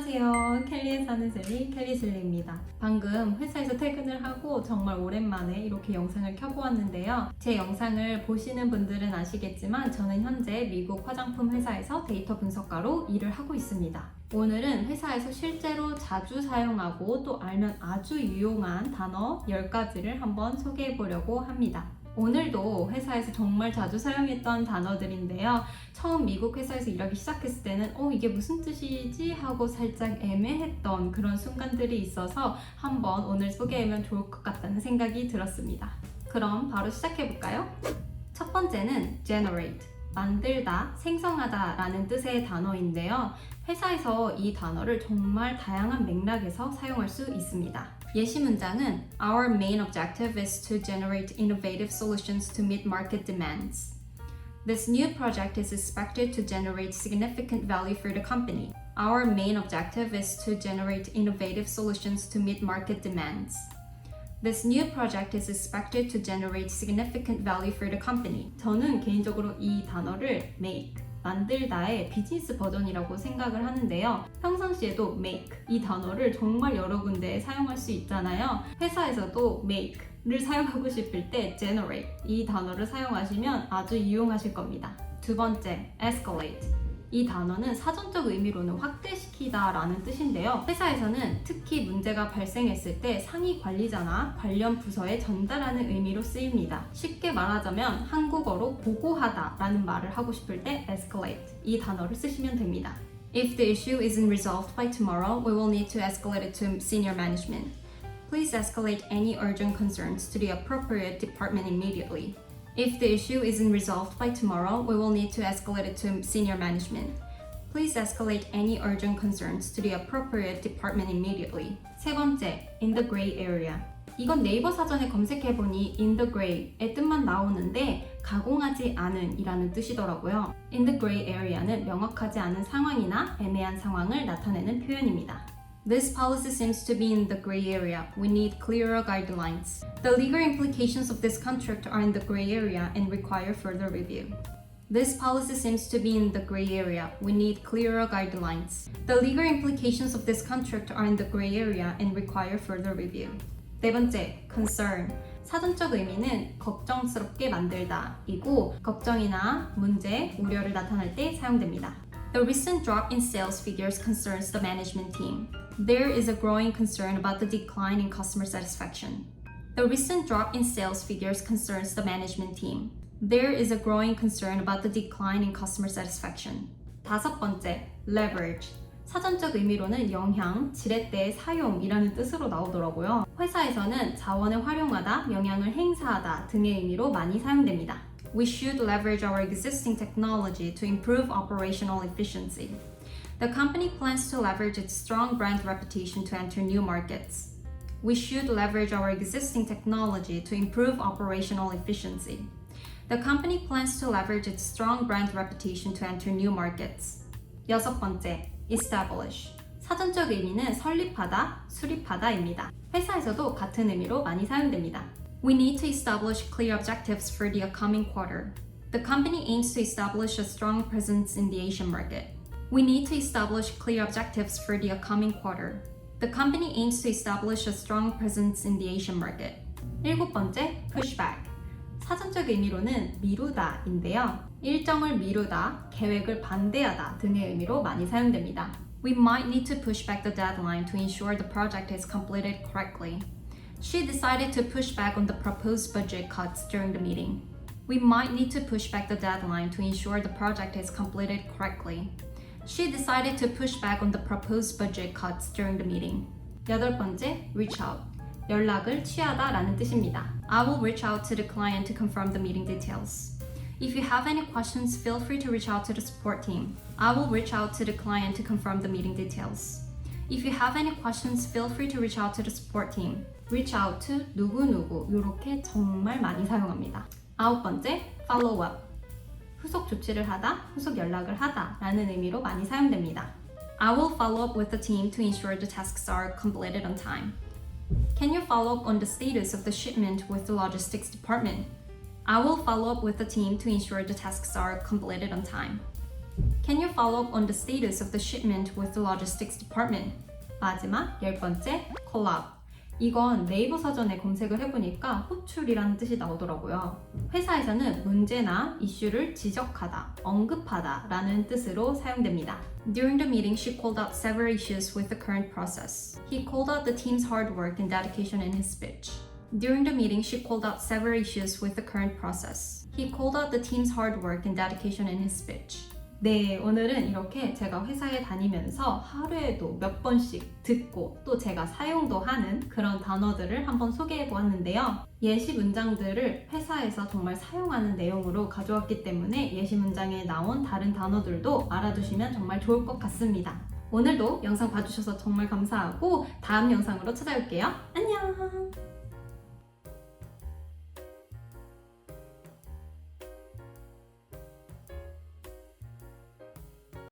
안녕하세요. 켈리에 사는 슬리, 켈리슬리입니다. 방금 회사에서 퇴근을 하고 정말 오랜만에 이렇게 영상을 켜보았는데요. 제 영상을 보시는 분들은 아시겠지만 저는 현재 미국 화장품 회사에서 데이터 분석가로 일을 하고 있습니다. 오늘은 회사에서 실제로 자주 사용하고 또 알면 아주 유용한 단어 10가지를 한번 소개해 보려고 합니다. 오늘도 회사에서 정말 자주 사용했던 단어들인데요. 처음 미국 회사에서 일하기 시작했을 때는 어 이게 무슨 뜻이지 하고 살짝 애매했던 그런 순간들이 있어서 한번 오늘 소개하면 좋을 것 같다는 생각이 들었습니다. 그럼 바로 시작해 볼까요? 첫 번째는 generate 만들다, 생성하다 라는 뜻의 단어인데요. 회사에서 이 단어를 정말 다양한 맥락에서 사용할 수 있습니다. 예시 문장은 Our main objective is to generate innovative solutions to meet market demands. This new project is expected to generate significant value for the company. Our main objective is to generate innovative solutions to meet market demands. This new project is expected to generate significant value for the company. 저는 개인적으로 이 단어를 make, 만들다의 비즈니스 버전이라고 생각을 하는데요. 평상시에도 make 이 단어를 정말 여러 군데에 사용할 수 있잖아요. 회사에서도 make 를 사용하고 싶을 때 generate 이 단어를 사용하시면 아주 유용하실 겁니다. 두 번째, escalate. 이 단어는 사전적 의미로는 확대 시키다 라는 뜻인데요. 회사에서는 특히 문제가 발생했을 때 상위 관리자나 관련 부서에 전달하는 의미로 쓰입니다. 쉽게 말하자면 한국어로 보고하다 라는 말을 하고 싶을 때 escalate 이 단어를 쓰시면 됩니다. If the issue isn't resolved by tomorrow, we will need to escalate it to senior management. Please escalate any urgent concerns to the appropriate department immediately. If the issue isn't resolved by tomorrow, we will need to escalate it to senior management. Please escalate any urgent concerns to the appropriate department immediately. 세 번째, in the gray area. 이건 네이버 사전에 검색해보니 in the gray의 뜻만 나오는데 가공하지 않은 이라는 뜻이더라고요. in the gray area는 명확하지 않은 상황이나 애매한 상황을 나타내는 표현입니다. This policy seems to be in the gray area. We need clearer guidelines. The legal implications of this contract are in the gray area and require further review. This policy seems to be in the gray area. We need clearer guidelines. The legal implications of this contract are in the gray area and require further review. 네 번째, concern. 사전적 의미는 걱정스럽게 만들다이고 걱정이나 문제, 우려를 나타낼 때 사용됩니다. The recent drop in sales figures concerns the management team. There is a growing concern about the decline in customer satisfaction. The recent drop in sales figures concerns the management team. There is a growing concern about the decline in customer satisfaction. 다섯 번째, leverage. 사전적 의미로는 영향, 지렛대의 사용이라는 뜻으로 나오더라고요. 회사에서는 자원을 활용하다, 영향을 행사하다 등의 의미로 많이 사용됩니다. We should leverage our existing technology to improve operational efficiency. The company plans to leverage its strong brand reputation to enter new markets. We should leverage our existing technology to improve operational efficiency. The company plans to leverage its strong brand reputation to enter new markets. 여섯 번째, establish. 사전적 의미는 설립하다, 수립하다입니다. 회사에서도 같은 의미로 많이 사용됩니다. We need to establish clear objectives for the upcoming quarter. The company aims to establish a strong presence in the Asian market. We need to establish clear objectives for the upcoming quarter. The company aims to establish a strong presence in the Asian market. 일곱 번째, pushback. 사전적 의미로는 미루다인데요. 일정을 미루다, 계획을 반대하다 등의 의미로 많이 사용됩니다. We might need to push back the deadline to ensure the project is completed correctly. She decided to push back on the proposed budget cuts during the meeting. We might need to push back the deadline to ensure the project is completed correctly. She decided to push back on the proposed budget cuts during the meeting. 여덟 번째, reach out. 연락을 취하다 라는 뜻입니다. I will reach out to the client to confirm the meeting details. If you have any questions, feel free to reach out to the support team. I will reach out to the client to confirm the meeting details. If you have any questions, feel free to reach out to the support team. reach out to 누구누구 이렇게 정말 많이 사용합니다. 아홉 번째, follow up. 후속 조치를 하다, 후속 연락을 하다 라는 의미로 많이 사용됩니다. I will follow up with the team to ensure the tasks are completed on time. Can you follow up on the status of the shipment with the logistics department? I will follow up with the team to ensure the tasks are completed on time. Can you follow up on the status of the shipment with the logistics department? 마지막 열 번째 collab. 이건 네이버 사전에 검색을 해보니까 호출이라는 뜻이 나오더라고요. 회사에서는 문제나 이슈를 지적하다, 언급하다 라는 뜻으로 사용됩니다. During the meeting, she called out several issues with the current process. He called out the team's hard work and dedication in his speech. During the meeting, she called out several issues with the current process. He called out the team's hard work and dedication in his speech. 네, 오늘은 이렇게 제가 회사에 다니면서 하루에도 몇 번씩 듣고 또 제가 사용도 하는 그런 단어들을 한번 소개해 보았는데요. 예시 문장들을 회사에서 정말 사용하는 내용으로 가져왔기 때문에 예시 문장에 나온 다른 단어들도 알아두시면 정말 좋을 것 같습니다. 오늘도 영상 봐주셔서 정말 감사하고 다음 영상으로 찾아올게요. 안녕!